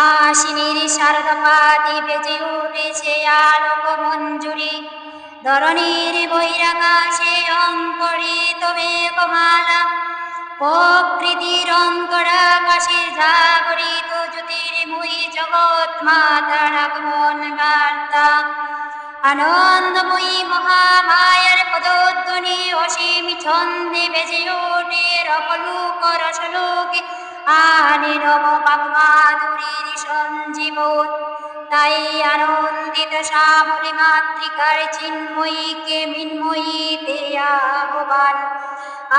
আশিনীর শারদপাতি বেজে উঠেছে আলোক মঞ্জুরি ধরণীর বৈরাকাশে অঙ্করিত মেঘমালা, প্রকৃতির অঙ্করাকাশে জাগরিত জ্যোতির্ময়ী জগৎ মাতার আগমন বার্তা। আনন্দময়ী মহামায়ার পদধ্বনি অসীম ছন্দে বেজে ওঠে রপলুক রসলোকে আনে নব বাগমাধুরীর সঞ্জীবন। তাই আনন্দিত শ্যামলী মাতৃকার চিন্ময়ীকে মিন্ময়ীতে আহ্বান।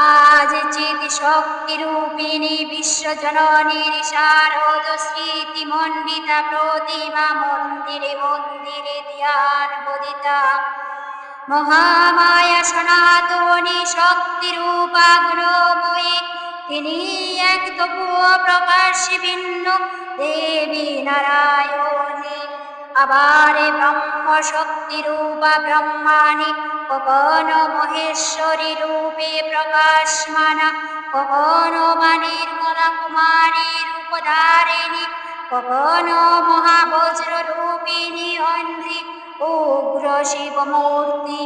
আজ চিত শক্তি রূপিণী বিশ্বজননীর শারদ স্মৃতি মণ্ডিতা প্রতিমা মন্দিরে মন্দিরে ধ্যান বদিতা। মহামায়া সনাতনী শক্তি রূপা প্রকাশ ভিন্ন। দেবী নারায়ণী আবার ব্রহ্ম শক্তি রূপা ব্রহ্মাণী, কখনো মহেশ্বরী রূপে প্রকাশমানা, কখনো বা নির্মলা কুমারী রূপধারিণী, কখনো মহাবজ্র রূপিণী অন্ধ্রী উগ্র শিবমূর্তি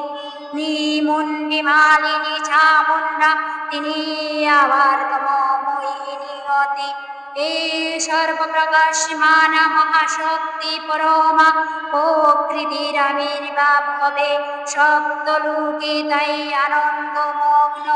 নিমুন্ডি মালিনী চামুন্ডা তিনি আবার তমময়িনী গতি এই সর্বপ্রকাশমানা মহাশক্তি পরমা, প্রকৃতির আবির্ভাব হবে সপ্তলোকে তাই আনন্দমগ্ন।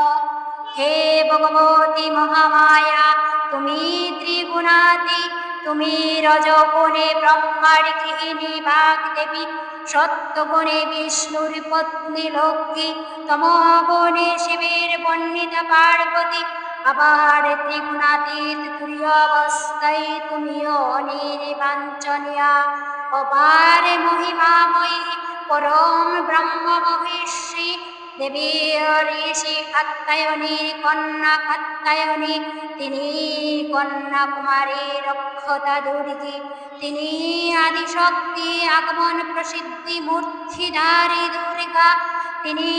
হে ভগবতী মহামায়া, তুমি ত্রিগুণাতি, তুমি রজগুণে ব্রহ্মার গৃহিণী বাগদেবী, সত্যগুণে বিষ্ণুর পত্নী লক্ষ্মী, তমগুণে শিবের বর্ণিতা পার্বতী আবার ত্রিগুণাতীত তুই অবস্থায় তুমিও নির্বাঞ্চনিয়া অপার মহিমাময়ী পরম ব্রহ্ম মহেশ্বী দেবী ঋষি কাত্তায়নী কন্যা কাত্তায়নী তিনি কন্যা কুমারী রক্ষতা দুর্গী, তিনি আদিশক্তি, আগমন প্রসিদ্ধি মূর্তিধারী দুর্গা, তিনি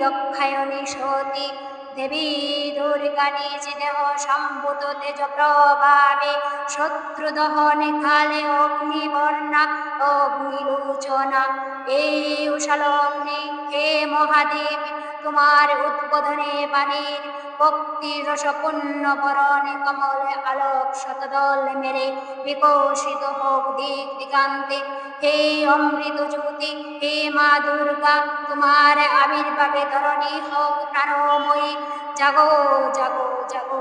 দক্ষায়নী সতী দেবী দুর্গা নিজ দেহ সম্ভূত তেজ প্রভাবে শত্রু দহনে কালে অগ্নিবর্ণা, অগ্নিলোচনা। এই উষালগ্নে, হে মহাদেব তোমার উদ্বোধনে বাণীর ভক্তি, রসপূর্ণ বরণে কমলে আলোক শতদল মেরে বিকশিত হোক দিক দিগান্তে। হে অমৃত জ্যোতি, হে মা দুর্গা, তোমার আবির্ভাবে ধরণী হোক প্রাণময়ী জাগো জাগো জাগো